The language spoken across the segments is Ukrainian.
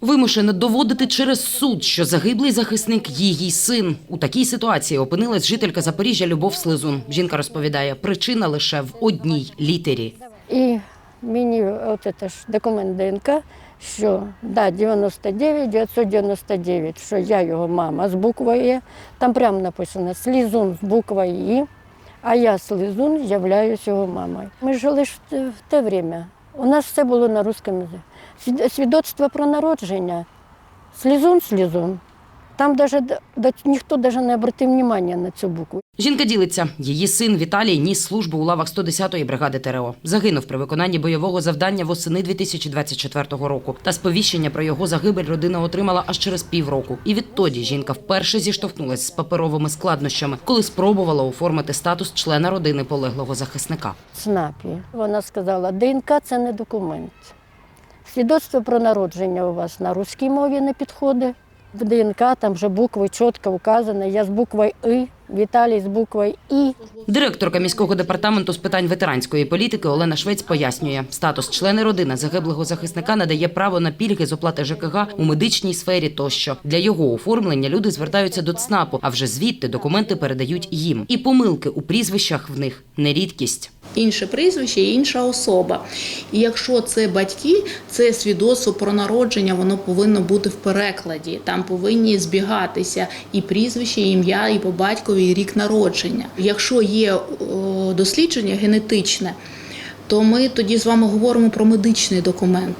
Вимушена доводити через суд, що загиблий захисник її син. У такій ситуації опинилась жителька Запоріжжя Любов Слизун. Жінка розповідає, причина лише в одній літері. І мені от це ж документ ДНК, що да, 99, 999, що я його мама з буквою «Е». Там прямо написано Слізун з буквою «І», а я Слізун являюсь його мамою. Ми жили ж в те, в те время. У нас все було на русском языке. Свідоцтво про народження. Слізун, слізун. Там даже, ніхто навіть не обратив внимання на цю букву. Жінка ділиться, її син Віталій ніс службу у лавах 110-ї бригади ТРО. Загинув при виконанні бойового завдання восени 2024 року. Та сповіщення про його загибель родина отримала аж через півроку. І відтоді жінка вперше зіштовхнулася з паперовими складнощами, коли спробувала оформити статус члена родини полеглого захисника. ЦНАПі. Вона сказала, ДНК це не документ. Свідоцтво про народження у вас на русській мові не підходить. В ДНК там вже букви чітко вказано. Я з буквою И, Віталій з буквою І. Директорка міського департаменту з питань ветеранської політики Олена Швець пояснює, статус члени родини загиблого захисника надає право на пільги з оплати ЖКГ у медичній сфері тощо. Для його оформлення люди звертаються до ЦНАПу, а вже звідти документи передають їм. І помилки у прізвищах в них не рідкість. Інше прізвище інша особа. І якщо це батьки, це свідоцтво про народження, воно повинно бути в перекладі. Там повинні збігатися і прізвище, і ім'я, і по батькові, і рік народження. Якщо є дослідження генетичне, то ми тоді з вами говоримо про медичний документ.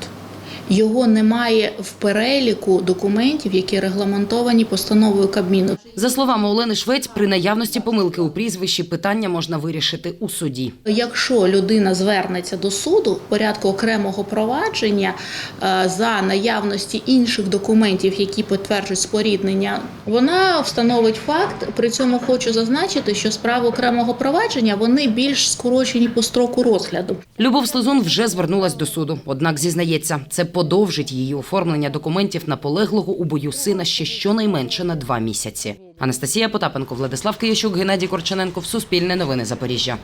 Його немає в переліку документів, які регламентовані постановою Кабміну. За словами Олени Швець, при наявності помилки у прізвищі питання можна вирішити у суді. Якщо людина звернеться до суду в порядку окремого провадження е, за наявності інших документів, які підтверджують споріднення, вона встановить факт. При цьому хочу зазначити, що справи окремого провадження вони більш скорочені по строку розгляду. Любов Слизун вже звернулась до суду. Однак зізнається, це подовжить її оформлення документів на полеглого у бою сина ще щонайменше на два місяці. Анастасія Потапенко, Владислав Киящук, Геннадій Корчененко. Суспільне новини Запоріжжя.